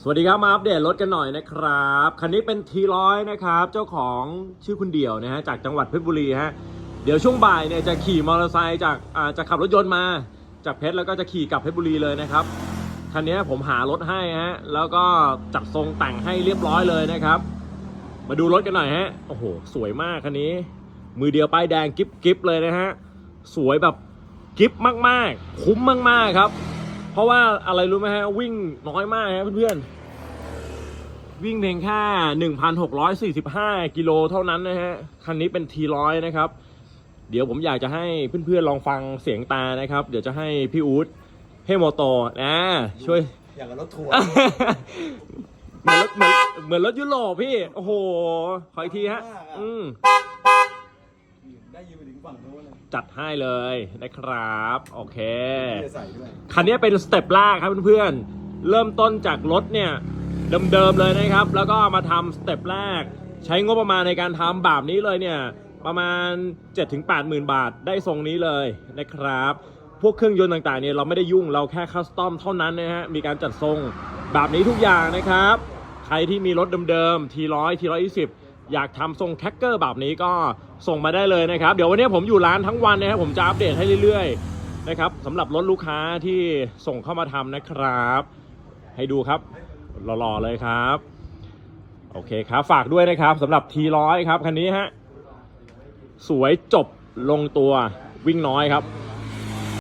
สวัสดีครับมาอัปเดตรถกันหน่อยนะครับคันนี้เป็นทีร้อยนะครับเจ้าของชื่อคุณเดี่ยวนะฮะจากจังหวัดเพชรบุรีฮะเดี๋ยวช่วงบ่ายเนี่ยจะขี่มอเตอร์ไซค์จากอ่าจะขับรถยนต์มาจากเพชรแล้วก็จะขี่กลับเพชรบุรีเลยนะครับคันนี้ผมหารถให้ฮะแล้วก็จัดทรงแต่งให้เรียบร้อยเลยนะครับ มาดูรถกันหน่อยฮะโอ้โหสวยมากคันนี้ มือเดียวป้ายแดงกิ๊บกิ๊บเลยนะฮะสวยแบบกิ๊บมากๆ คุ้มมากๆครับ เพราะว่าอะไรรู้ไหมฮะ วิ่งน้อยมากฮะเพื่อนๆ วิ่งเพียงแค่ 1,645 กิโลเท่านั้นนะฮะ คันนี้เป็นทีร้อยนะครับ เดี๋ยวผมอยากจะให้เพื่อนๆลองฟังเสียงตานะครับ เดี๋ยวจะให้พี่อู๊ดเฮโมโตนะช่วยอย่างกับรถทัวร์เหมือนรถเหมือนเหมือนรถยุโรปพี่ โอ้โห ขออีกทีฮะ อืม ได้ยืนไปถึงฝั่งโน้นเลยจัดให้เลยนะครับ โอเค จะใส่ด้วยคันนี้เป็นสเต็ปแรกครับเพื่อนๆ เริ่มต้นจากรถเนี่ยเดิมๆเลยนะครับ แล้วก็มาทำสเต็ปแรก ใช้งบประมาณในการทำแบบนี้เลยเนี่ย ประมาณ 7-8หมื่นบาทได้ทรงนี้เลยนะครับ พวกเครื่องยนต์ต่างๆเนี่ยเราไม่ได้ยุ่งเราแค่คัสตอมเท่านั้นนะฮะ มีการจัดทรงแบบนี้ทุกอย่างนะครับ ใครที่มีรถเดิมๆทีร้ อยากทำทรงแท็กเกอร์แบบนี้ก็ส่งมาได้เลยนะครับ เดี๋ยววันนี้ผมอยู่ร้านทั้งวันนะครับผมจะอัปเดตให้เรื่อยๆนะครับสำหรับรถลูกค้าที่ส่งเข้ามาทำนะครับ ให้ดูครับหล่อๆเลยครับ โอเคครับฝากด้วยนะครับสำหรับทีร้อยครับคันนี้ฮะสวยจบลงตัววิ่งน้อยครับ